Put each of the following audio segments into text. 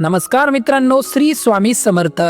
नमस्कार मित्रांनो श्री स्वामी समर्थ.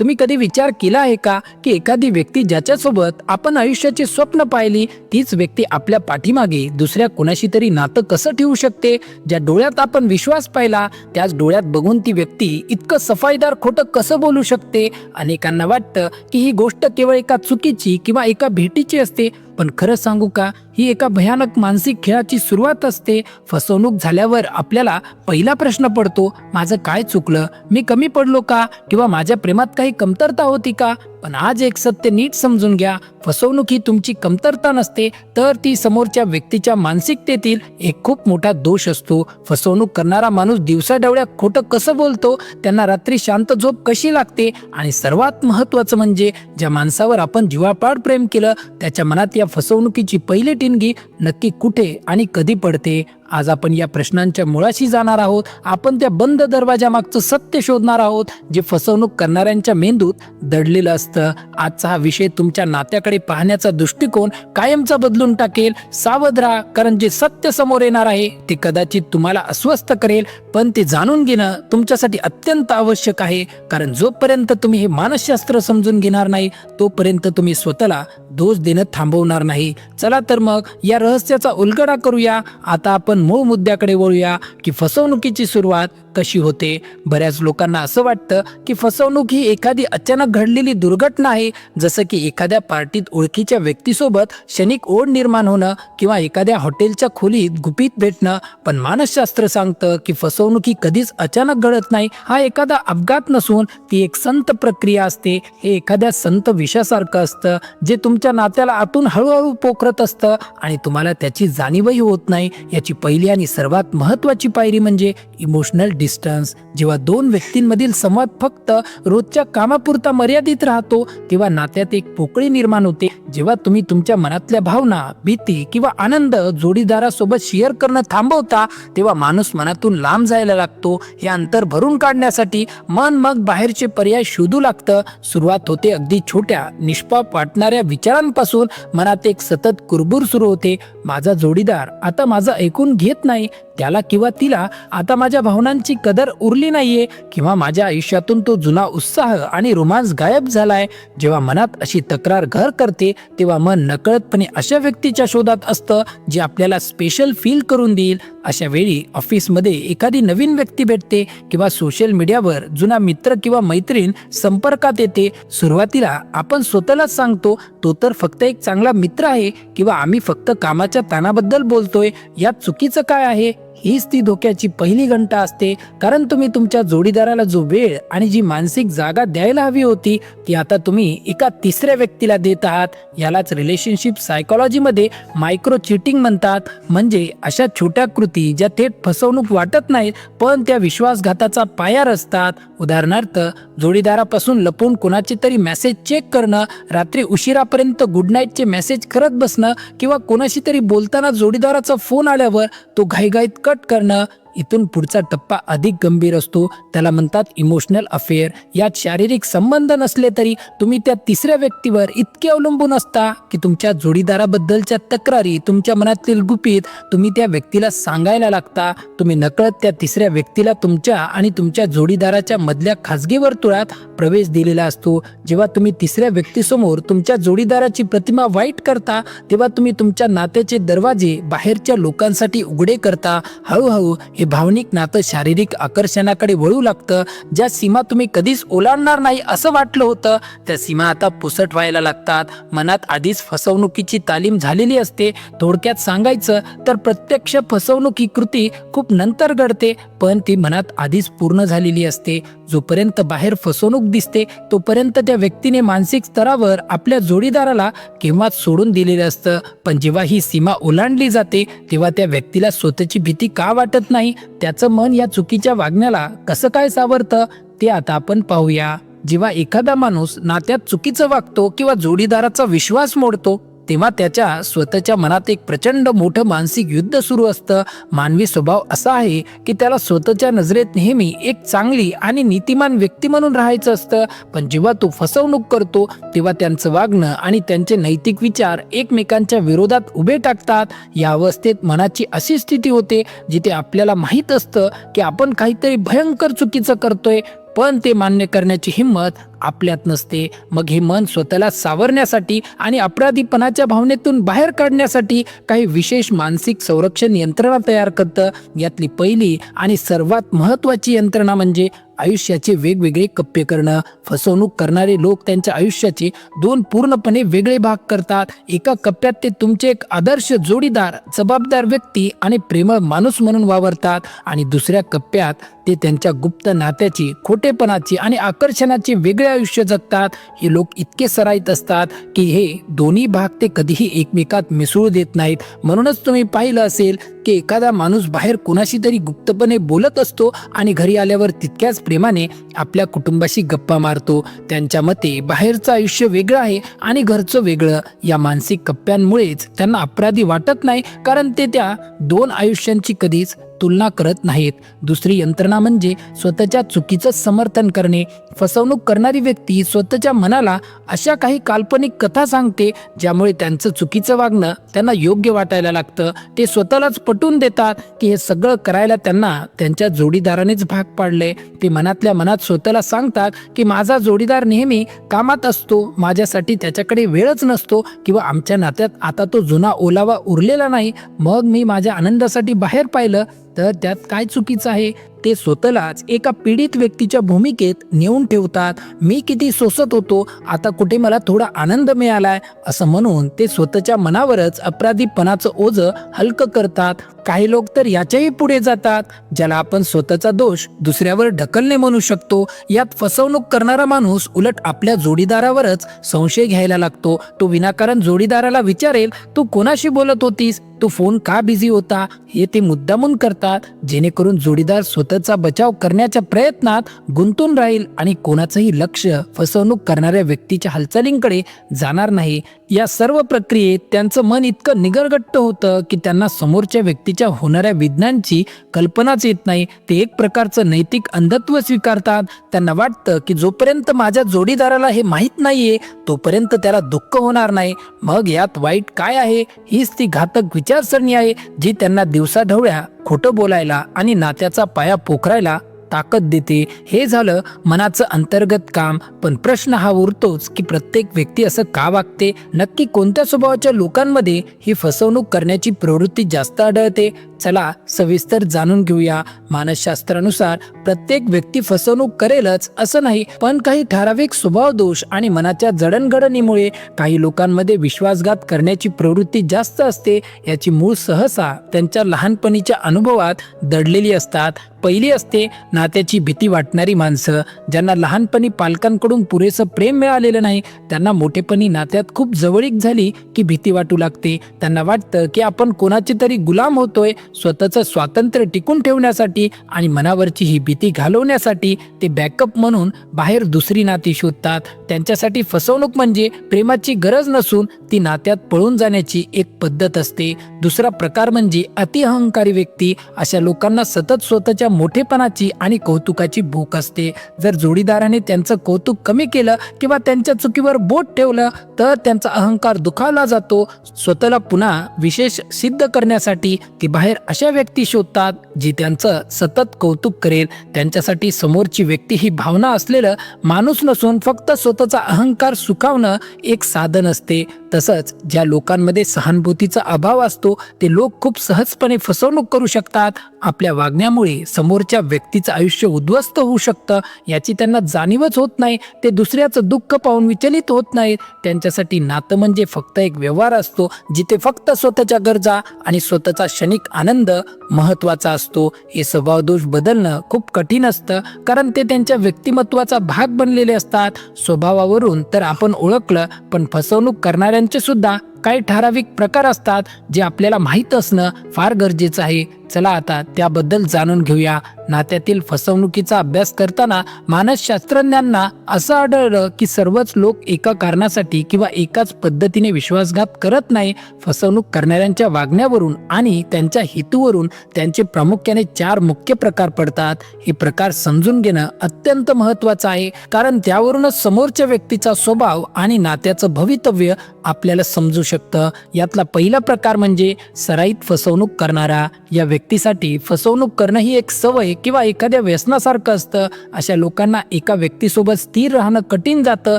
तुम्ही कधी विचार केला आहे का की एखादी व्यक्ती ज्याच्यासोबत आपण आयुष्याची स्वप्न पाहिली तीच व्यक्ती आपल्या पाठीमागे दुसऱ्या कोणाशी तरी नातं कसं ठेवू शकते? ज्या डोळ्यात आपण विश्वास पाहिला त्याच डोळ्यात बघून ती व्यक्ती इतकं सफाईदार खोटं कसं बोलू शकते? अनेकांना वाटतं की ही गोष्ट केवळ एका चुकीची किंवा एका भेटीची असते. पण खरं सांगू का ही एका भयानक मानसिक खेळाची सुरुवात असते. फसवणूक झाल्यावर आपल्याला पहिला प्रश्न पडतो माझं काय चुकलं? मी कमी पडलो का? किंवा माझ्या प्रेमात काही कमतरता होती का? पण आज एक सत्य नीट समजून घ्या. फसवणूक ही तुमची कमतरता नसते तर ती समोरच्या व्यक्तीच्या मानसिकतेतील एक खूप मोठा दोष असतो. फसवणूक करणारा माणूस दिवसाढवळ्या खोटं कसं बोलतो त्यांना रात्री शांत झोप कशी लागते आणि सर्वात महत्वाचं म्हणजे ज्या माणसावर आपण जीवापाड प्रेम केलं त्याच्या मनात या फसवणुकीची पहिली टिणगी नक्की कुठे आणि कधी पडते? आज आपण या प्रश्नांच्या मुळाशी जाणार आहोत. आपण त्या बंद दरवाजामागचं सत्य शोधणार आहोत जे फसवणूक करणाऱ्यांच्या मेंदूत दडलेलं असतं. आजचा हा विषय तुमच्या नात्याकडे पाहण्याचा दृष्टिकोन कायमचा बदलून टाकेल. सावध राहा कारण जे सत्य समोर येणार आहे ते कदाचित तुम्हाला अस्वस्थ करेल. पण ते जाणून घेणं तुमच्यासाठी अत्यंत आवश्यक आहे. कारण जोपर्यंत तुम्ही हे मानसशास्त्र समजून घेणार नाही तोपर्यंत तुम्ही स्वतःला दोष देणं थांबवणार नाही. चला तर मग या रहस्याचा उलगडा करूया. आता आपण मूळ मुद्द्याकडे वळूया की फसवणुकीची सुरुवात कशी होते. बऱ्याच लोकांना असं वाटतं की फसवणूक ही एखादी अचानक घडलेली दुर्घटना आहे. जसं की एखाद्या पार्टीत ओळखीच्या व्यक्तीसोबत क्षणिक ओढ निर्माण होणं किंवा एखाद्या हॉटेलच्या खोलीत गुपित भेटणं. पण मानसशास्त्र सांगतं की फसवणूक ही कधीच अचानक घडत नाही. हा एखादा अपघात नसून ती एक संत प्रक्रिया असते. हे एखाद्या संत विषासारखं असतं जे तुमच्या नात्याला आतून हळूहळू पोखरत असतं आणि तुम्हाला त्याची जाणीवही होत नाही. याची पहिली आणि सर्वात महत्वाची पायरी म्हणजे इमोशनल डिस्टन्स जेव्हा दोन व्यक्तींमधील संवाद फक्त रोजच्या कामापुरता मर्यादित राहतो तेव्हा नात्यात एक पोकळी निर्माण होते. जेव्हा तुम्ही तुमच्या मनातल्या भावना भीती किंवा आनंद जोडीदारासोबत शेअर करणं थांबवता तेव्हा माणूस मनातून लांब जायला लागतो. हे अंतर भरून काढण्यासाठी मन मग बाहेरचे पर्याय शोधू लागतं. सुरुवात होते अगदी छोट्या निष्पाप वाटणाऱ्या विचारांपासून. मनात एक सतत कुरबूर सुरू होते. माझा जोडीदार आता माझं ऐकून घेत नाही. त्याला किंवा तिला आता माझ्या भावनांची कदर उरली नाहीये किंवा माझ्या आयुष्यातून तो जुना उत्साह आणि रोमांस गायब झालाय. जेव्हा मनात अशी तक्रार घर करते तेव्हा मन नकळतपणे अशा व्यक्तीच्या शोधात असतं जे आपल्याला स्पेशल फील करून देईल. अशा वेळी ऑफिसमध्ये एखादी नवीन व्यक्ती भेटते किंवा सोशल मीडियावर जुना मित्र किंवा मैत्रीण संपर्कात येते. सुरुवातीला आपण स्वतःलाच सांगतो तो तर फक्त एक चांगला मित्र आहे किंवा आम्ही फक्त कामाच्या ताणाबद्दल बोलतोय. यात चुकीचं काय आहे? हीच ती धोक्याची पहिली घंटा असते. कारण तुम्ही तुमच्या जोडीदाराला जो वेळ आणि जी मानसिक जागा द्यायला हवी होती ती आता तुम्ही एका तिसऱ्या व्यक्तीला देत आहात. यालाच रिलेशनशिप सायकोलॉजीमध्ये मायक्रो चिटिंग म्हणतात. म्हणजे अशा छोट्या कृती ज्या थेट फसवणूक वाटत नाहीत पण त्या विश्वासघाताचा पाया रचतात. उदाहरणार्थ जोडीदारापासून लपून कोणाचे तरी मेसेज चेक करणं रात्री उशिरापर्यंत गुड नाईटचे मेसेज करत बसणं किंवा कोणाशी तरी बोलताना जोडीदाराचा फोन आल्यावर तो घाईघाईत कट करणं इथून पुढचा टप्पा अधिक गंभीर असतो. त्याला म्हणतात इमोशनल अफेअर यात शारीरिक संबंध नसले तरी तुम्ही त्या तिसऱ्या व्यक्तीवर इतके अवलंबून असता की तुमच्या जोडीदाराबद्दलच्या तक्रारी तुमच्या मनातील गुपित तुम्ही त्या व्यक्तीला सांगायला लागता. तुम्ही नकळत त्या तिसऱ्या व्यक्तीला तुमच्या आणि तुमच्या जोडीदाराच्या मधल्या खाजगी वर्तुळात प्रवेश दिलेला असतो. जेव्हा तुम्ही तिसऱ्या व्यक्तीसमोर तुमच्या जोडीदाराची प्रतिमा वाईट करता तेव्हा तुम्ही तुमच्या नात्याचे दरवाजे बाहेरच्या लोकांसाठी उघडे करता. हळूहळू हे भावनिक नातं शारीरिक आकर्षणाकडे वळू लागतं. ज्या सीमा तुम्ही कधीच ओलांडणार नाही असं वाटलं होतं त्या सीमा आता पुसट व्हायला लागतात. मनात आधीच फसवणुकीची तालीम झालेली असते. थोडक्यात सांगायचं तर प्रत्यक्ष फसवणूक ही कृती खूप नंतर घडते पण ती मनात आधीच पूर्ण झालेली असते. जोपर्यंत बाहेर फसवणूक दिसते तोपर्यंत त्या व्यक्तीने मानसिक स्तरावर आपल्या जोडीदाराला केव्हाच सोडून दिलेलं असतं. पण जेव्हा ही सीमा ओलांडली जाते तेव्हा त्या व्यक्तीला स्वतःची भीती का वाटत नाही? त्याचं मन या चुकीच्या वागण्याला कसं काय सावरतं ते आता आपण पाहूया. जेव्हा एखादा माणूस नात्यात चुकीचं वागतो किंवा जोडीदाराचा विश्वास मोडतो तेव्हा त्याच्या स्वतःच्या मनात एक प्रचंड मोठं मानसिक युद्ध सुरू असतं. मानवी स्वभाव असा आहे की त्याला स्वतःच्या नजरेत नेहमी एक चांगली आणि नीतिमान व्यक्ती म्हणून राहायचं असतं. पण जेव्हा तो फसवणूक करतो तेव्हा त्यांचं वागणं आणि त्यांचे नैतिक विचार एकमेकांच्या विरोधात उभे टाकतात. या अवस्थेत मनाची अशी स्थिती होते जिथे आपल्याला माहीत असतं की आपण काहीतरी भयंकर चुकीचं करतोय पण ते मान्य करण्याची हिंमत आपल्यात नसते. मग हे मन स्वतःला सावरण्यासाठी आणि अपराधीपणाच्या भावनेतून बाहेर काढण्यासाठी काही विशेष मानसिक संरक्षण यंत्रणा तयार करतं. यातली पहिली आणि सर्वात महत्त्वाची यंत्रणा म्हणजे आयुष्याचे वेगवेगळे कप्पे करणं. फसवणूक करणारे लोक त्यांच्या आयुष्याचे दोन पूर्णपणे वेगळे भाग करतात. एका कप्प्यात ते तुमचे एक आदर्श जोडीदार जबाबदार व्यक्ती आणि प्रेमळ माणूस म्हणून वावरतात आणि दुसऱ्या कप्प्यात ते त्यांच्या गुप्त नात्याची खोटेपणाची आणि आकर्षणाची वेगळे आयुष्य जगतात हे लोक इतके सराईत असतात की हे दोन्ही भाग ते कधीही एकमेकात मिसळू देत नाहीत. म्हणूनच तुम्ही पाहिलं असेल की एखादा माणूस बाहेर कुणाशी तरी गुप्तपणे बोलत असतो आणि घरी आल्यावर तितक्याच प्रेमाने आपल्या कुटुंबाशी गप्पा मारतो. त्यांच्या मते बाहेरचं आयुष्य वेगळं आहे आणि घरचं वेगळं. या मानसिक कप्प्यांमुळेच त्यांना अपराधी वाटत नाही कारण ते त्या दोन आयुष्यांची कधीच तुलना करत नाहीत. दुसरी यंत्रणा म्हणजे स्वतःच्या चुकीचं समर्थन करणे. फसवणूक करणारी व्यक्ती स्वतःच्या मनाला अशा काही काल्पनिक कथा सांगते ज्यामुळे त्यांचं चुकीचं वागणं त्यांना योग्य वाटायला लागतं. ते स्वतःलाच पटवून देतात की हे सगळं करायला त्यांना त्यांच्या जोडीदारानेच भाग पाडले. ते मनातल्या मनात स्वतःला सांगतात की माझा जोडीदार नेहमी कामात असतो माझ्यासाठी त्याच्याकडे वेळच नसतो किंवा आमच्या नात्यात आता तो जुना ओलावा उरलेला नाही. मग मी माझ्या आनंदासाठी बाहेर पाहिलं तर त्यात काय चुकीचं आहे? ते स्वतःलाच एका पीडित व्यक्तीच्या भूमिकेत नेऊन ठेवतात. मी किती सोसत होतो आता कुठे मला थोडा आनंद मिळालाय असं म्हणून ते स्वतःच्या मनावरच अपराधीपणाचं ओझं हलकं करतात. काही लोक तर याच्याही पुढे जातात ज्याला आपण स्वतःचा दोष दुसऱ्यावर ढकलणे म्हणू शकतो. यात फसवणूक करणारा माणूस उलट आपल्या जोडीदारावरच संशय घ्यायला लागतो. तो विनाकारण जोडीदाराला विचारेल तू कोणाशी बोलत होतीस? तो फोन का बिझी होता हे ते मुद्दामून करतात जेणेकरून जोडीदार स्वतःचा बचाव करण्याच्या प्रयत्नात गुंतून राहील आणि कोणाचंही लक्ष फसवणूक करणाऱ्या व्यक्तीच्या हालचालींकडे जाणार नाही. या सर्व प्रक्रियेत त्यांचं मन इतकं निगरगट्ट होतं की त्यांना समोरच्या व्यक्तीच्या होणाऱ्या विज्ञानची कल्पनाच येत नाही. ते एक प्रकारचं नैतिक अंधत्व स्वीकारतात. त्यांना वाटतं की जोपर्यंत माझ्या जोडीदाराला हे माहीत नाहीये तोपर्यंत त्याला दुःख होणार नाही. मग यात वाईट काय आहे? हीच ती घातक विचारसरणी आहे जी त्यांना दिवसाढवळ्या खोटं बोलायला आणि नात्याचा पाया पोखरायला ताकद देते. हे झालं मनाचं अंतर्गत काम. पण प्रश्न हा उरतोच की प्रत्येक व्यक्ती असं का वागते? नक्की कोणत्या स्वभावाच्या लोकांमध्ये ही फसवणूक करण्याची प्रवृत्ती जास्त आढळते? चला सविस्तर जाणून घेऊया. मानसशास्त्रानुसार प्रत्येक व्यक्ती फसवणूक करेलच असं नाही पण काही ठराविक स्वभाव दोष आणि मनाच्या जडणघडणीमुळे काही लोकांमध्ये विश्वासघात करण्याची प्रवृत्ती जास्त असते. याची मूळ सहसा त्यांच्या लहानपणीच्या अनुभवात दडलेली असतात. पहिली असते. नात्याची भीती वाटणारी माणसं ज्यांना लहानपणी पालकांकडून पुरेसं प्रेम मिळालेलं नाही त्यांना मोठेपणी नात्यात खूप जवळीक झाली की भीती वाटू लागते. त्यांना वाटतं की आपण कोणाचे तरी गुलाम होतोय स्वतःचं स्वातंत्र्य टिकून ठेवण्यासाठी आणि मनावरची ही भीती घालवण्यासाठी ते बॅकअप म्हणून बाहेर दुसरी नाती शोधतात. त्यांच्यासाठी फसवणूक म्हणजे प्रेमाची गरज नसून ती नात्यात पळून जाण्याची एक पद्धत असते. दुसरा प्रकार म्हणजे अति अहंकारी व्यक्ती. अशा लोकांना सतत स्वतःच्या मोठेपणाची आणि कौतुकाची भूक असते. जर जोडीदाराने त्यांचं कौतुक कमी केलं किंवा त्यांच्या चुकीवर बोट ठेवलं तर त्यांचा अहंकार दुखावला जातो. स्वतःला पुन्हा विशेष सिद्ध करण्यासाठी ती बाहेर अशा व्यक्ती शोधतात जी त्यांचं सतत कौतुक करेल. त्यांच्यासाठी समोरची व्यक्ती ही भावना असलेलं माणूस नसून फक्त स्वतःचा अहंकार सुखावणं एक साधन असते. तसंच ज्या लोकांमध्ये सहानुभूतीचा अभाव असतो ते लोक खूप सहजपणे फसवणूक करू शकतात. आपल्या वागण्यामुळे समोरच्या व्यक्तीचं आयुष्य उद्ध्वस्त होऊ शकतं. याची त्यांना जाणीवच होत नाही. ते दुसऱ्याचं दुःख पाहून विचलित होत नाहीत. त्यांच्यासाठी नातं म्हणजे फक्त एक व्यवहार असतो जिथे फक्त स्वतःच्या गरजा आणि स्वतःचा क्षणिक आनंद महत्त्वाचा असतो. हे स्वभावदोष बदलणं खूप कठीण असतं कारण ते त्यांच्या व्यक्तिमत्वाचा भाग बनलेले असतात. स्वभावावरून तर आपण ओळखलं पण फसवणूक त्यांचे सुद्धा काही ठराविक प्रकार असतात जे आपल्याला माहीत असणं फार गरजेचं आहे. चला आता त्याबद्दल जाणून घेऊया. नात्यातील फसवणुकीचा अभ्यास करताना मानसशास्त्रज्ञांना असं आढळलं की सर्वच लोक एका कारणासाठी किंवा एकाच पद्धतीने विश्वासघात करत नाही फसवणूक करणाऱ्यांच्या वागण्यावरून आणि त्यांच्या हेतूवरून त्यांचे प्रामुख्याने चार मुख्य प्रकार पडतात. हे प्रकार समजून घेणं अत्यंत महत्वाचं आहे. कारण त्यावरूनच समोरच्या व्यक्तीचा स्वभाव आणि नात्याचं भवितव्य आपल्याला समजू शकतं. यातला पहिला प्रकार म्हणजे सराईत फसवणूक करणारा. या व्यक्तीसाठी फसवणूक करणं ही एक सवय किंवा एखाद्या व्यसनासारखं असतं. अशा लोकांना एका व्यक्तीसोबत स्थिर राहणं कठीण जातं.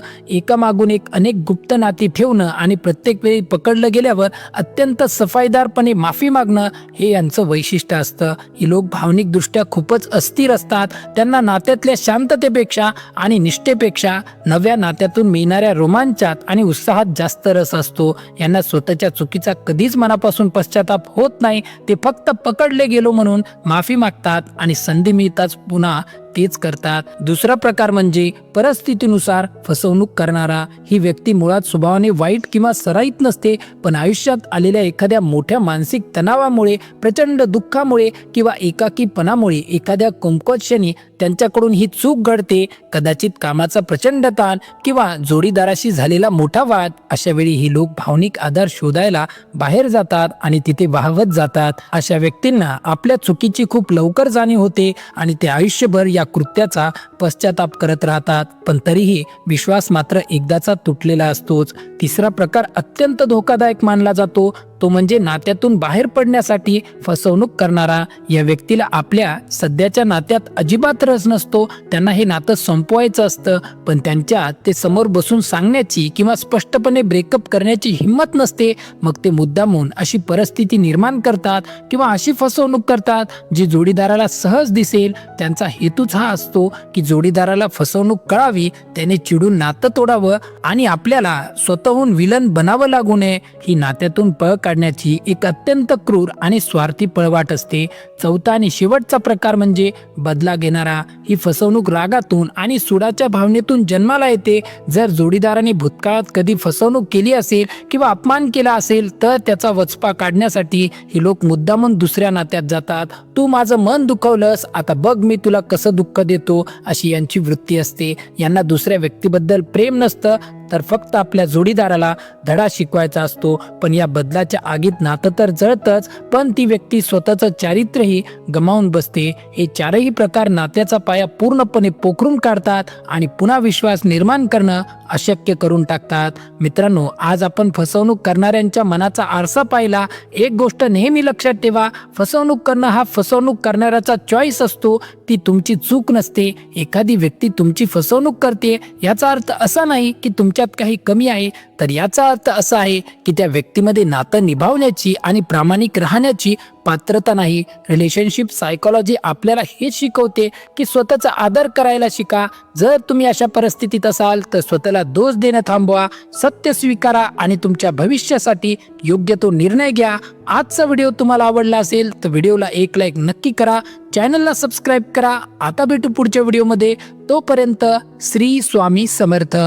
एका मागून एक अनेक गुप्त नाती ठेवणं आणि प्रत्येक वेळी पकडलं गेल्यावर अत्यंत सफाईदारपणे माफी मागणं हे यांचं वैशिष्ट्य असतं. ही लोक भावनिकदृष्ट्या खूपच अस्थिर असतात. त्यांना नात्यातल्या शांततेपेक्षा आणि निष्ठेपेक्षा नव्या नात्यातून मिळणाऱ्या रोमांचात आणि उत्साहात जास्त रस असतो. यांना स्वतःच्या चुकीचा कधीच मनापासून पश्चाताप होत नाही. ते फक्त पकडले गेलो म्हणून माफी मागतात आणि संधी मिळताच पुन्हा तेच करतात. दुसरा प्रकार म्हणजे परिस्थितीनुसार फसवणूक करणारा. ही व्यक्ती मुळात स्वभावाने वाईट किंवा सराईत नसते पण आयुष्यात आलेल्या एखाद्या मोठ्या मानसिक तणावामुळे प्रचंड दुःखामुळे किंवा एकाकीपणामुळे एखाद्या कुमकोक्षणी त्यांच्याकडून ही चूक घडते. कदाचित कामाचा प्रचंड ताण किंवा जोडीदाराशी झालेला मोठा वाद अशा वेळी ही लोक भावनिक आधार शोधायला बाहेर जातात आणि तिथे वाहवत जातात. अशा व्यक्तींना आपल्या चुकीची खूप लवकर जाणीव होते आणि ते आयुष्यभर या कृत्याचा पश्चाताप करत राहतात. पण तरीही विश्वास मात्र एकदाचा तुटलेला असतोच. तिसरा प्रकार अत्यंत धोकादायक मानला जातो. तो म्हणजे नात्यातून बाहेर पडण्यासाठी फसवणूक करणारा. या व्यक्तीला आपल्या सध्याच्या नात्यात अजिबात रस नसतो. त्यांना हे नातं संपवायचं असतं. पण त्यांच्या ते समोर बसून सांगण्याची किंवा स्पष्टपणे ब्रेकअप करण्याची हिंमत नसते. मग ते मुद्दामून अशी परिस्थिती निर्माण करतात किंवा अशी फसवणूक करतात जी जोडीदाराला सहज दिसेल. त्यांचा हेतूच हा असतो की जोडीदाराला फसवणूक कळावी त्याने चिडून नातं तोडावं आणि आपल्याला स्वतःहून विलन बनावं लागू नये. ही नात्यातून पळ काढण्याची एक अत्यंत क्रूर आणि स्वार्थी पळवाट असते. चौथा आणि शेवटचा प्रकार म्हणजे बदला घेणारा. ही फसवणूक रागातून आणि सुडाच्या भावनेतून जन्माला येते. जर जोडीदाराने भूतकाळात कधी फसवणूक केली असेल किंवा अपमान केला असेल तर त्याचा वचपा काढण्यासाठी ही लोक मुद्दामून दुसऱ्या नात्यात जातात. तू माझं मन दुखवलंस आता बघ मी तुला कसं दुःख देतो अशी यांची वृत्ती असते. यांना दुसऱ्या व्यक्तीबद्दल प्रेम नसतं तर फक्त आपल्या जोडीदाराला धडा शिकवायचा असतो. पण या बदलाच्या आगीत नातं तर जळतच पण ती व्यक्ती स्वतःचं चारित्र्यही गमावून बसते. हे चारही प्रकार नात्याचा पाया पूर्णपणे पोखरून काढतात आणि पुन्हा विश्वास निर्माण करणं अशक्य करून टाकतात. मित्रांनो आज आपण फसवणूक करणाऱ्यांच्या मनाचा आरसा पाहिला. एक गोष्ट नेहमी लक्षात ठेवा फसवणूक करणं हा फसवणूक करणाऱ्याचा चॉईस असतो. ती तुमची चूक नसते. एखादी व्यक्ती तुमची फसवणूक करते याचा अर्थ असा नाही की तुमच्यात काही कमी आहे. तर याचा अर्थ असा आहे की त्या व्यक्तीमध्ये नातं निभावण्याची आणि प्रामाणिक राहण्याची पात्रता नाही. रिलेशनशिप सायकोलॉजी आपल्याला हेच शिकवते की स्वतःचा आदर करायला शिका. जर तुम्ही अशा परिस्थितीत असाल तर स्वतःला दोष देणं थांबवा सत्य स्वीकारा आणि तुमच्या भविष्यासाठी योग्य तो निर्णय घ्या. आजचा व्हिडिओ तुम्हाला आवडला असेल तर व्हिडिओला एक लाईक नक्की करा. चॅनलला सबस्क्राईब करा. आता भेटू पुढच्या व्हिडिओमध्ये. तोपर्यंत श्री स्वामी समर्थ.